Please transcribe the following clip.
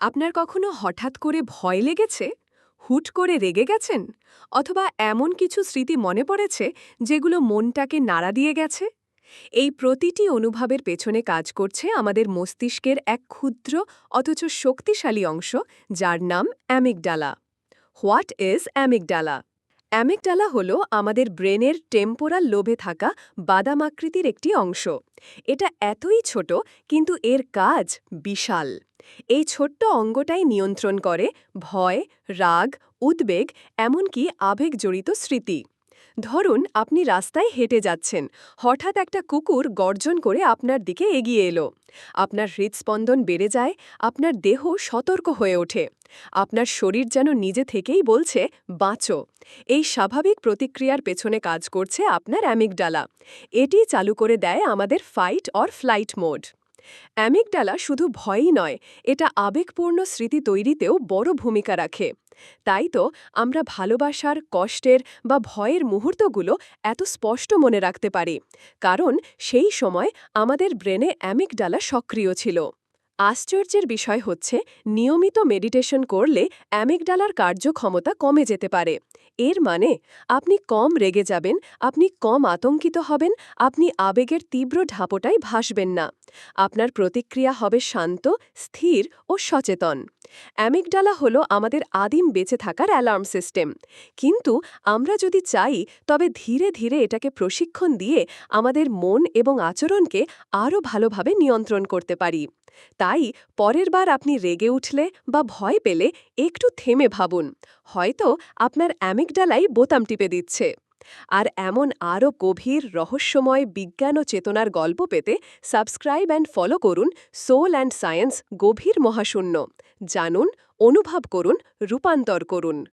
আপনার কখনো হঠাৎ করে ভয় লেগেছে? হুট করে রেগে গেছেন? অথবা এমন কিছু স্মৃতি মনে পড়েছে যেগুলো মনটাকে নাড়া দিয়ে গেছে? এই প্রতিটি অনুভবের পেছনে কাজ করছে আমাদের মস্তিষ্কের এক ক্ষুদ্র, অথচ শক্তিশালী অংশ যার নাম amygdala what is amygdala amygdala হল আমাদের ব্রেনের টেম্পোরাল লোভে থাকা বাদাম আকৃতির একটি অংশ। এটা এতই ছোট, কিন্তু এর কাজ বিশাল। এই ছোট্ট অঙ্গটাই নিয়ন্ত্রণ করে ভয়, রাগ, উদ্বেগ, এমনকি আবেগজড়িত স্মৃতি। ধরুন, আপনি রাস্তায় হেঁটে যাচ্ছেন। হঠাৎ একটা কুকুর গর্জন করে আপনার দিকে এগিয়ে এলো। আপনার হৃদস্পন্দন বেড়ে যায়, আপনার দেহ সতর্ক হয়ে ওঠে। আপনার শরীর যেন নিজে থেকেই বলছে, বাঁচো। এই স্বাভাবিক প্রতিক্রিয়ার পেছনে কাজ করছে আপনার অ্যামিকডালা এটি চালু করে দেয় আমাদের fight or flight mode amygdala শুধু ভয়ই নয়, এটা আবেগপূর্ণ স্মৃতি তৈরিতেও বড় ভূমিকা রাখে। তাই তো আমরা ভালোবাসার, কষ্টের বা ভয়ের মুহূর্তগুলো এত স্পষ্ট মনে রাখতে পারি, কারণ সেই সময় আমাদের ব্রেনে অ্যামিকডালা সক্রিয় ছিল। আশ্চর্যের বিষয় হচ্ছে, নিয়মিত মেডিটেশন করলে অ্যামিকডালার কার্যক্ষমতা কমে যেতে পারে। এর মানে আপনি কম রেগে যাবেন, আপনি কম আতঙ্কিত হবেন, আপনি আবেগের তীব্র ঢাপটাই ভাসবেন না। আপনার প্রতিক্রিয়া হবে শান্ত, স্থির ও সচেতন। অ্যামিকডালা হল আমাদের আদিম বেঁচে থাকার অ্যালার্ম সিস্টেম। কিন্তু আমরা যদি চাই, তবে ধীরে ধীরে এটাকে প্রশিক্ষণ দিয়ে আমাদের মন এবং আচরণকে আরও ভালোভাবে নিয়ন্ত্রণ করতে পারি। তাই পরের বার আপনি রেগে উঠলে বা ভয় পেলে একটু থেমে ভাবুন, হয়তো আপনার অ্যামিকডালাই বোতাম টিপে দিচ্ছে। আর এমন আরও গভীর রহস্যময় বিজ্ঞান ও চেতনার গল্প পেতে সাবস্ক্রাইব অ্যান্ড ফলো করুন সোল অ্যান্ড সায়েন্স গভীর মহাশূন্য। জানুন, অনুভব করুন, রূপান্তর করুন।